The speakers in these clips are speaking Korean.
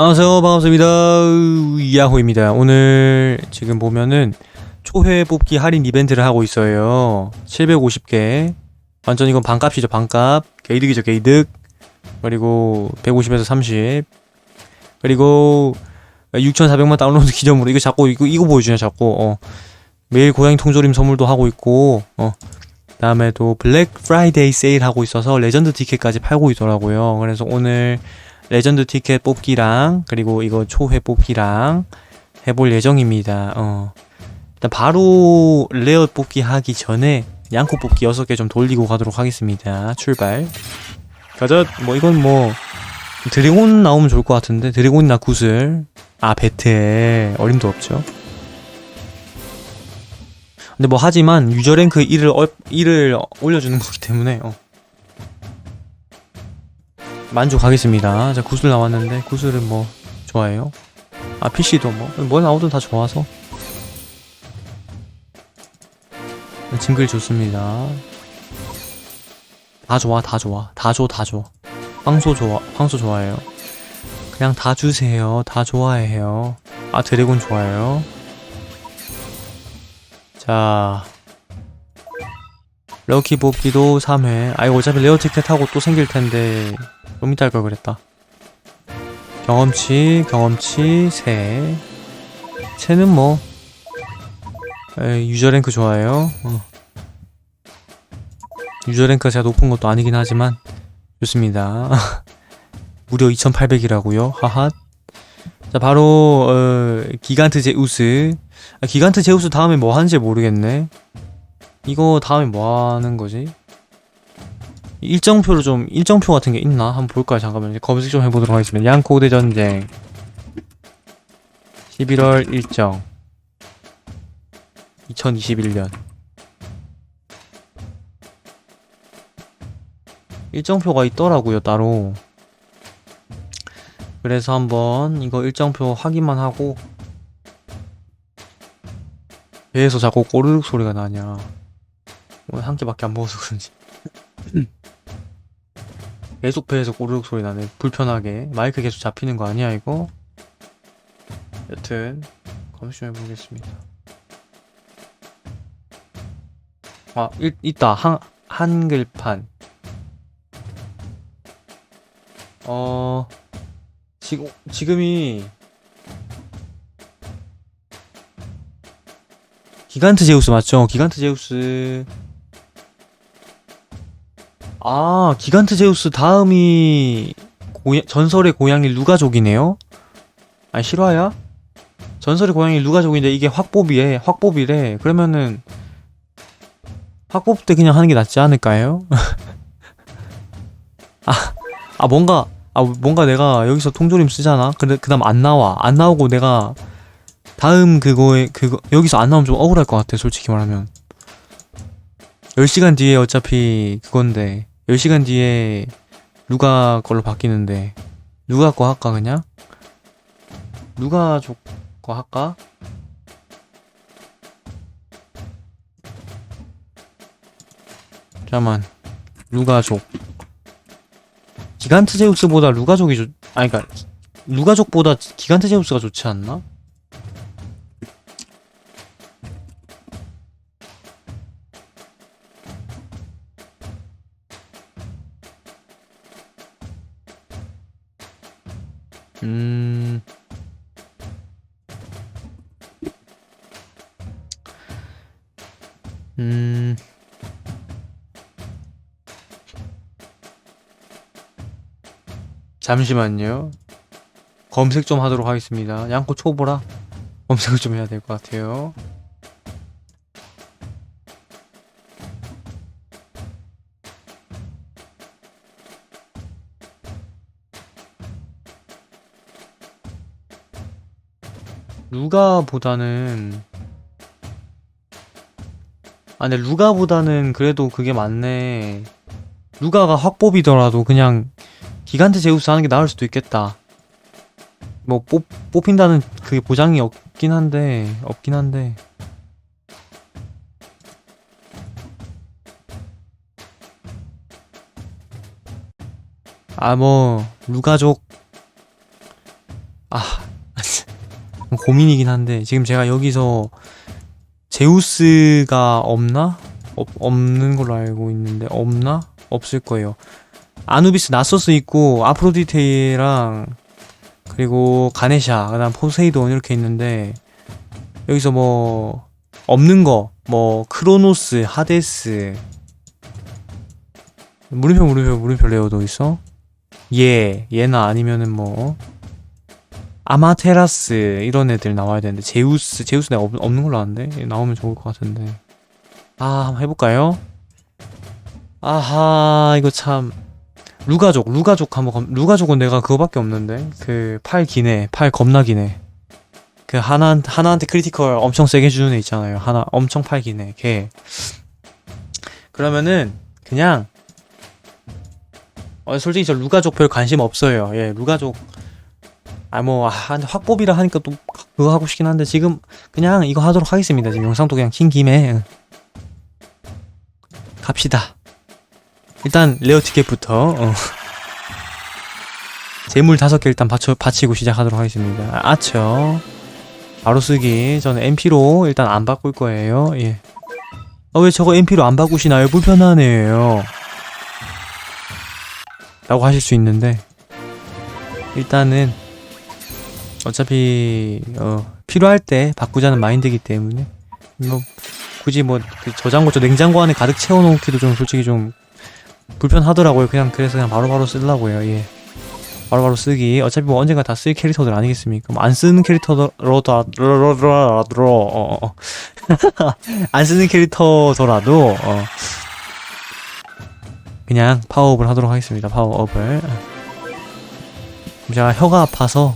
안녕하세요. 반갑습니다. 야호입니다. 오늘 지금 보면은 초회 뽑기 할인 이벤트를 하고 있어요. 750개. 완전 이건 반값이죠 반값. 개이득이죠 개이득. 그리고 150에서 30 그리고 6,400만 다운로드 기념으로 이거 자꾸 이거 이거 보여주냐 자꾸. 어. 매일 고양이 통조림 선물도 하고 있고 어. 다음에 또 블랙 프라이데이 세일 하고 있어서 레전드 티켓까지 팔고 있더라고요. 그래서 오늘 레전드 티켓 뽑기랑 그리고 이거 초회 뽑기랑 해볼 예정입니다. 어. 일단 바로 레어 뽑기 하기 전에 양코 뽑기 6개 좀 돌리고 가도록 하겠습니다. 출발. 가자. 뭐 이건 뭐 드래곤 나오면 좋을 것 같은데 드래곤이나 구슬 아 배틀 어림도 없죠. 근데 뭐 하지만 유저 랭크 1을, 어, 1을 올려주는 거기 때문에 어. 만족하겠습니다. 자, 구슬 나왔는데, 구슬은 뭐, 좋아해요. 아, PC도 뭐, 뭐 나오든 다 좋아서. 징글 좋습니다. 다 좋아, 다 좋아. 다 줘, 다 줘. 황소 좋아, 황소 좋아해요. 그냥 다 주세요. 다 좋아해요. 아, 드래곤 좋아해요. 자. 럭키 뽑기도 3회. 아, 이거 어차피 레어 티켓 하고 또 생길 텐데, 좀 이따 할걸 그랬다. 경험치, 경험치, 새. 새는 뭐, 에이, 유저 랭크 좋아해요. 어. 유저 랭크가 제가 높은 것도 아니긴 하지만, 좋습니다. 무려 2800이라고요 하핫. 자, 바로, 어, 기간트 제우스. 아, 기간트 제우스 다음에 뭐 하는지 모르겠네. 이거 다음에 뭐 하는 거지? 일정표로 좀 일정표 같은 게 있나? 한번 볼까요? 잠깐만 검색 좀 해보도록 하겠습니다. 양코대 전쟁. 11월 일정. 2021년. 일정표가 있더라고요 따로. 그래서 한번 이거 일정표 확인만 하고 배에서 자꾸 꼬르륵 소리가 나냐. 오늘 한 끼밖에 안 먹어서 그런지 계속 배에서 꼬르륵 소리 나네 불편하게 마이크 계속 잡히는 거 아니야 이거? 여튼 검색 좀 해보겠습니다 아 일, 있다 한, 한글판 어 지금 지금이 기간트 제우스 맞죠? 기간트 제우스 아, 기간트 제우스 다음이 고야, 전설의 고양이 루가족이네요? 아니, 실화야? 전설의 고양이 루가족인데 이게 확보비에, 확보비래. 그러면은, 확보비 때 그냥 하는 게 낫지 않을까요? 아, 아, 뭔가, 아, 뭔가 내가 여기서 통조림 쓰잖아? 근데 그 다음 안 나와. 안 나오고 내가, 다음 그거에, 그거, 여기서 안 나오면 좀 억울할 것 같아, 솔직히 말하면. 10시간 뒤에 어차피 그건데 10시간 뒤에 누가 걸로 바뀌는데 누가 거 할까 그냥? 누가 거 할까? 잠깐만 루가족 기간트 제우스보다 루가족이 좋.. 아니 그니까 루가족보다 기간트 제우스가 좋지 않나? 음. 음. 잠시만요. 검색 좀 하도록 하겠습니다. 양코 초보라 검색을 좀 해야 될 것 같아요. 루가보다는 아 근데 루가보다는 그래도 그게 맞네. 루가가 확법이더라도 그냥 기간트 제우스 하는 게 나을 수도 있겠다. 뭐 뽑, 뽑힌다는 그게 보장이 없긴 한데 없긴 한데. 아 뭐 루가족. 아 고민이긴 한데 지금 제가 여기서 제우스가 없나? 없, 없는 걸로 알고 있는데 없나? 없을 거예요. 아누비스 나소스 있고 아프로디테랑 그리고 가네샤 그다음 포세이돈 이렇게 있는데 여기서 뭐 없는 거 뭐 크로노스 하데스 물음표 물음표 물음표 레오도 있어 얘 얘나 아니면은 뭐 아마테라스 이런 애들 나와야 되는데 제우스 제우스 내가 없, 없는 걸로 아는데? 나오면 좋을 것 같은데. 아 한번 해볼까요? 아하 이거 참. 루가족 루가족 한번 검- 루가족은 내가 그거밖에 없는데. 그 팔 기네 팔 겁나 기네 그 하나 하나한테 크리티컬 엄청 세게 주는 애 있잖아요. 하나 엄청 팔 기네 걔. 그러면은 그냥 어 솔직히 저 루가족 별 관심 없어요. 예 루가족 아뭐 아, 확보비라 하니까 또 그거 하고 싶긴 한데 지금 그냥 이거 하도록 하겠습니다. 지금 영상도 그냥 킨 김에. 응. 갑시다. 일단 레어 티켓부터 어. 재물 다섯 개 일단 받쳐, 바치고 시작하도록 하겠습니다. 아, 아처. 바로 쓰기. 저는 MP로 일단 안 바꿀 거예요. 예. 아, 왜 저거 MP로 안 바꾸시나요? 불편하네요. 라고 하실 수 있는데. 일단은 어차피 어, 필요할 때 바꾸자는 마인드이기 때문에 뭐 굳이 뭐 그 저장고 저 냉장고 안에 가득 채워놓기도 좀 솔직히 좀 불편하더라고요. 그냥 그래서 그냥 바로바로 쓰려고요. 예. 바로바로 쓰기. 어차피 뭐 언젠가 다 쓸 캐릭터들 아니겠습니까? 뭐 안 쓰는 캐릭터로도 어, 어. 안 쓰는 캐릭터더라도 어. 그냥 파워업을 하도록 하겠습니다. 파워업을. 제가 혀가 아파서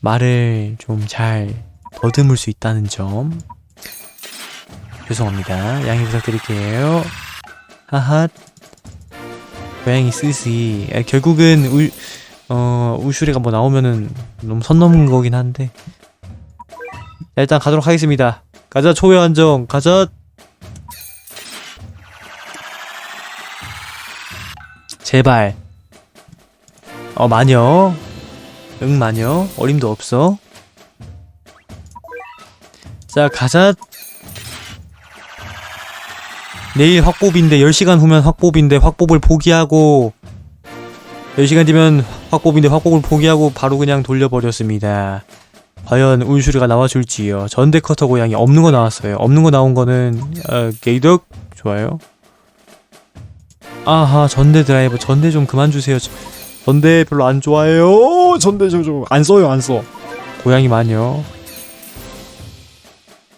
말을 좀 잘 더듬을 수 있다는 점 죄송합니다. 양해 부탁드릴게요. 하하. 고양이 쓰시. 아, 결국은 울, 어, 울슈리가 뭐 나오면은 너무 선 넘은 거긴 한데. 자, 일단 가도록 하겠습니다. 가자, 초회 안정. 가자. 제발. 어, 마녀. 응, 마녀. 어림도 없어. 자, 가자. 내일 확보비인데 10시간 후면 확보비인데 확보를 포기하고 10시간 뒤면 확보비인데 확보를 포기하고 바로 그냥 돌려버렸습니다. 과연 울슈리가 나와줄지요. 전대 커터 고양이 없는 거 나왔어요. 없는 거 나온 거는 어, 게이덕 좋아요. 아하 전대 드라이버 전대 좀 그만 주세요. 저- 전대 별로 안 좋아해요. 전대 좀안 써요 안 써. 고양이 마녀.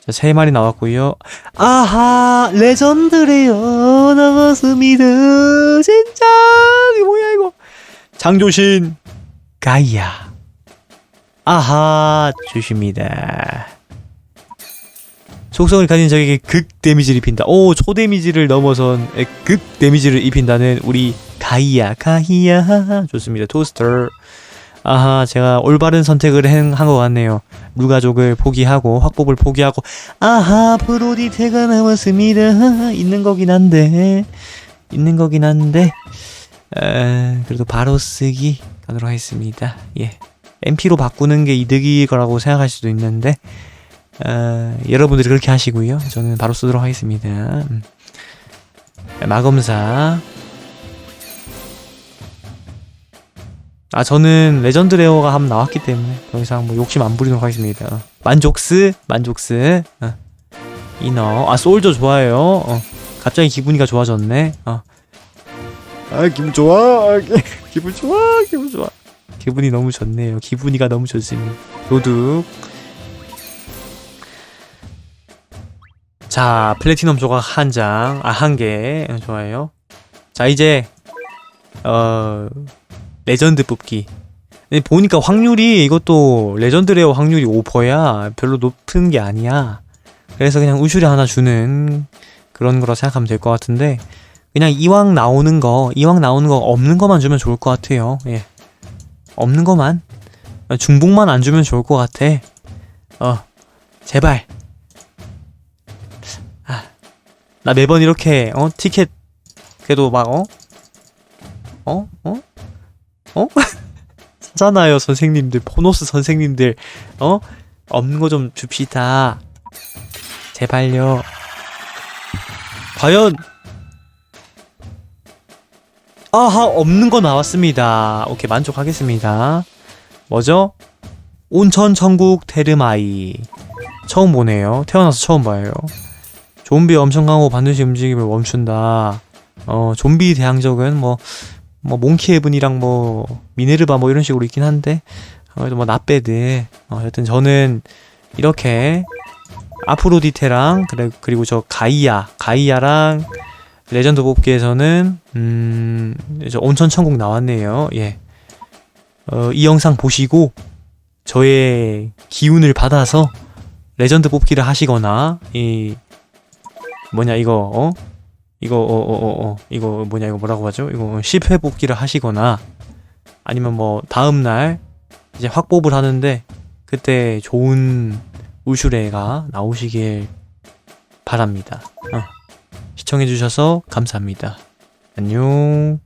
자, 세 마리 나왔고요. 아하, 레전드래요. 나왔습니다. 진짜, 이게 뭐야, 이거. 장조신, 가이아. 아하, 주십니다. 속성을 가진 적에게 극 데미지를 입힌다. 오, 초 데미지를 넘어선 에, 극 데미지를 입힌다는 우리 가이아, 가이아. 좋습니다. 토스터. 아하, 제가 올바른 선택을 한 것 같네요. 루가족을 포기하고 확보를 포기하고 아하 프로디테가 나왔습니다 있는 거긴 한데 있는 거긴 한데 에, 그래도 바로 쓰기 가도록 하겠습니다 예 MP로 바꾸는 게 이득일 거라고 생각할 수도 있는데 어, 여러분들이 그렇게 하시고요 저는 바로 쓰도록 하겠습니다 음. 마검사 아 저는 레전드 레어가 한번 나왔기 때문에 더 이상 뭐 욕심 안 부리도록 하겠습니다. 어. 만족스 만족스 어. 이너 아 솔저 좋아해요. 어. 갑자기 기분이가 좋아졌네. 어. 아 기분 좋아 기분 좋아 기분 좋아 기분이 너무 좋네요. 기분이가 너무 좋습니다. 도둑 자 플래티넘 조각 한장아 한 개 좋아요. 자 이제 어 레전드 뽑기. 보니까 확률이 이것도 레전드 레어 확률이 5%야. 별로 높은 게 아니야. 그래서 그냥 우슈리 하나 주는 그런 거라 생각하면 될 것 같은데 그냥 이왕 나오는 거, 이왕 나오는 거 없는 거만 주면 좋을 것 같아요. 예. 없는 거만 중복만 안 주면 좋을 것 같아. 어. 제발. 아. 나 매번 이렇게 어 티켓 그래도 막 어? 어? 어? 어? 하잖아요 선생님들. 보너스 선생님들. 어? 없는 거 좀 줍시다. 제발요. 과연 아하 없는 거 나왔습니다. 오케이 만족하겠습니다. 뭐죠? 온천 천국 테르마이. 처음 보네요. 태어나서 처음 봐요. 좀비 엄청 강하고 반드시 움직임을 멈춘다. 어 좀비 대항적은 뭐 뭐 몽키 헤븐이랑 뭐 미네르바 뭐 이런 식으로 있긴 한데 그래도 뭐 나빼드 어, 여튼 저는 이렇게 아프로디테랑 그래, 그리고 저 가이아 가이아랑 레전드 뽑기에서는 음, 저 온천 천국 나왔네요. 예. 어, 이 영상 보시고 저의 기운을 받아서 레전드 뽑기를 하시거나 이 뭐냐 이거 어 이거 어 어 어 어, 이거 뭐냐 이거 뭐라고 하죠? 이거 실패 뽑기를 하시거나 아니면 뭐 다음 날 이제 확법을 하는데 그때 좋은 우슈레가 나오시길 바랍니다. 어. 시청해주셔서 감사합니다. 안녕.